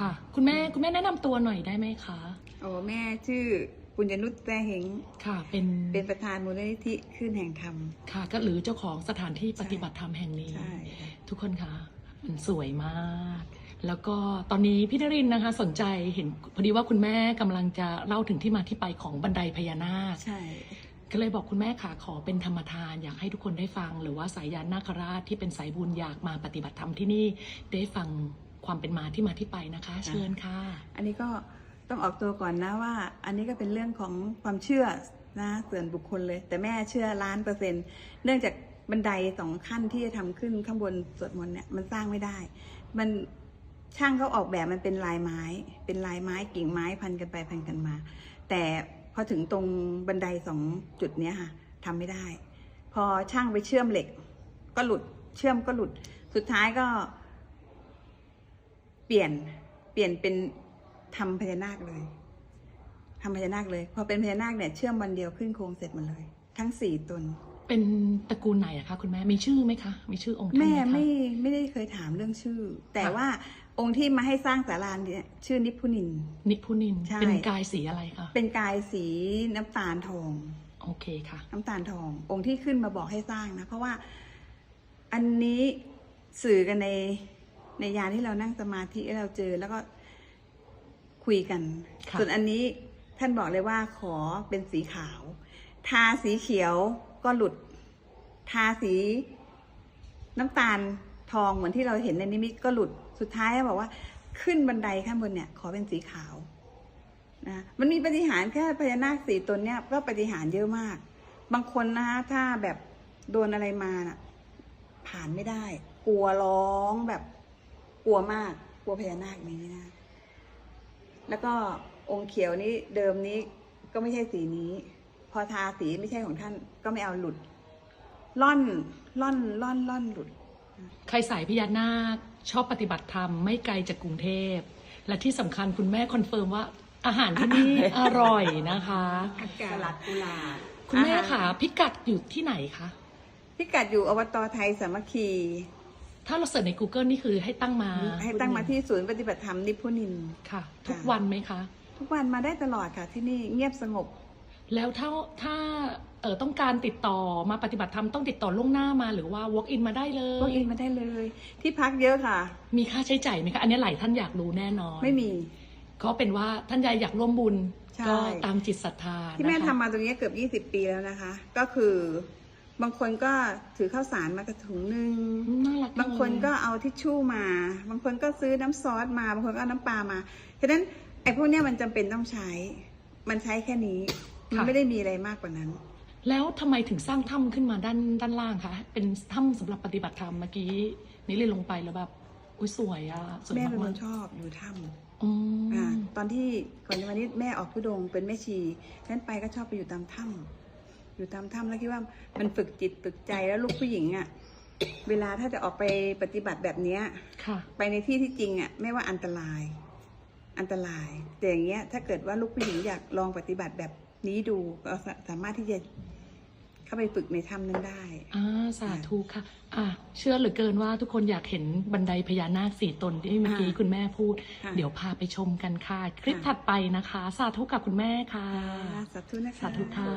ค่ะ คุณแม่คุณแม่แนะนำตัวหน่อยได้ไหมคะ โอ้แม่ชื่อปุญญนุชแต้เหงค่ะ เป็นเป็นประธานมูลนิธิขึ้นแห่งธรรม ค่ะ ก็หรือเจ้าของสถานที่ปฏิบัติธรรมแห่งนี้ ใช่ ทุกคนคะมันสวยมาก แล้วก็ตอนนี้พี่นรินทร์นะคะ สนใจเห็นพอดีว่าคุณแม่กำลังจะเล่าถึงที่มาที่ไปของบันไดพญานาค ใช่ ก็เลยบอกคุณแม่ค่ะขอเป็นธรรมทานอยากให้ทุกคนได้ฟัง หรือว่าสายยานนาคราชที่เป็นสายบุญอยากมาปฏิบัติธรรมที่นี่ได้ฟัง ความเป็นมาที่มาที่ไปนะคะ เชิญค่ะ อันนี้ก็ต้องออกตัวก่อนนะว่า อันนี้ก็เป็นเรื่องของความเชื่อนะส่วนบุคคลเลย แต่แม่เชื่อล้านเปอร์เซ็นต์เนื่องจากบันไดสองขั้นที่จะทำขึ้นข้างบนสวดมนต์เนี่ยมันสร้างไม่ได้ มันช่างเขาออกแบบมันเป็นลายไม้ เป็นลายไม้กิ่งไม้พันกันไปพันกันมา แต่พอถึงตรงบันไดสองจุดเนี้ยค่ะทำไม่ได้ พอช่างไปเชื่อมเหล็ก ก็หลุดเชื่อมก็หลุดสุดท้ายก็ เปลี่ยนเปลี่ยนเป็นทำพญานาคเลยทำพญานาคเลย พอเป็นพญานาคเนี่ยเชื่อมวันเดียวขึ้นโครงเสร็จหมดเลย ทั้งสี่ตน เป็นตระกูลไหนอะคะคุณแม่มีชื่อไหมคะ มีชื่อองค์ท่านแม่ไหมคะไม่ไม่ได้เคยถามเรื่องชื่อ แต่ค่ะว่าองค์ที่มาให้สร้างศาลาเนี่ยชื่อนิพพุนิน นิพุนินใช่เป็นกายสีอะไรคะเป็นกายสีน้ำตาลทองโอเคค่ะ น้ำตาลทอง องค์ที่ขึ้นมาบอกให้สร้างนะ เพราะว่าอันนี้สื่อกันใน ในยานที่เรานั่งสมาธิแล้วเราเจอแล้วก็คุยกันค่ะส่วนอันนี้ท่านบอกเลยว่าขอเป็นสีขาว ทาสีเขียวก็หลุด ทาสีน้ำตาลทองเหมือนที่เราเห็นในนิมิตก็หลุด สุดท้ายบอกว่าขึ้นบันไดข้างบนเนี่ย ขอเป็นสีขาวนะมันมีปฏิหารย์แค่พญานาคสี่ตนเนี่ยก็ปฏิหารย์เยอะมาก บางคนนะคะถ้าแบบโดนอะไรมาน่ะ ผ่านไม่ได้ กลัวร้องแบบ กลัวมากกลัวพญานาคนี้นะแล้วก็องค์เขียวนี้เดิมนี้ก็ไม่ใช่สีนี้ พอทาสีไม่ใช่ของท่านก็ไม่เอาหลุดล่อนล่อนล่อนล่อนหลุด ใครสายพญานาค ชอบปฏิบัติธรรมไม่ไกลจากกรุงเทพ และที่สำคัญคุณแม่คอนเฟิร์มว่า อาหารที่นี่อร่อยนะคะอากาศสลัดกุหลาบคุณแม่ค่ะ พิกัดอยู่ที่ไหนคะพิกัดอยู่อบตไทยสามัคคี ถ้าเราเสิร์ชใน Google นี่คือให้ตั้งมาให้ตั้งมาที่ศูนย์ปฏิบัติธรรมนิพพุนินทร์ค่ะ ทุกวันไหมคะ ทุกวันมาได้ตลอดค่ะ ที่นี่เงียบสงบ แล้วถ้าถ้าเออต้องการติดต่อมาปฏิบัติธรรมต้องติดต่อล่วงหน้ามาหรือว่า walk in มาได้เลยพวกอินมาได้เลย ที่พักเยอะค่ะ มีค่าใช้จ่ายไหมคะ อันนี้หลายท่านอยากรู้แน่นอน ไม่มีก็เป็นว่าท่านใดอยากร่วมบุญใช่ก็ตามจิตศรัทธาที่แม่นะคะทำมาตรงนี้เกือบ 20 ปีแล้วนะคะ ก็คือ บางคนก็ถือข้าวสารมากระถุงหนึ่งน่ารักจับางคนเลยก็เอาทิชชู่มา บางคนก็ซื้อน้ำซอสมา บางคนก็เอาน้ำปลามาฉะนั้นไอ้พวกเนี้ยมันจำเป็นต้องใช้ มันใช้แค่นี้มันไม่ได้มีอะไรมากกว่านั้น แล้วทำไมถึงสร้างถ้ำขึ้นมาด้านด้านล่างคะเป็นถ้ำสำหรับปฏิบัติธรรมเมื่อกี้นี่เลยลงไปแล้วแบบอุ้ยสวยอะสวยแม่เป็นคมากนชอบอยู่ถ้ำๆอืม อ่าตอนที่ก่อนในวันนี้แม่ออกทุดงค์เป็นแม่ชีนั้นไปก็ชอบไปอยู่ตามถ้ำ อยู่ตามถ้ำแล้วคิดว่ามันฝึกจิตฝึกใจแล้วลูกผู้หญิงอะ่ะ เวลาถ้าจะออกไปปฏิบัติแบบเนี้ยค่ะ ไปในที่ที่จริงอะ่ะไม่ว่าอันตราย อันตราย แต่อย่างเงี้ย ถ้าเกิดว่าลูกผู้หญิงอยากลองปฏิบัติแบบนี้ดูก็สาสามารถที่จะเข้าไปฝึกในถ้ำนั้นได้ อ่าสาธุค่ะ อะเชื่อเหลือเกินว่าทุกคนอยากเห็นบันไดพญานาคสี่ตนที่เมื่อกี้อ่าคุณแม่พูด ค่ะเดี๋ยวพาไปชมกันค่ะ คลิปค่ะ ถัดไปนะคะ สาธุกับคุณแม่ค่ะ สาธุนะคะ สาธุค่ะ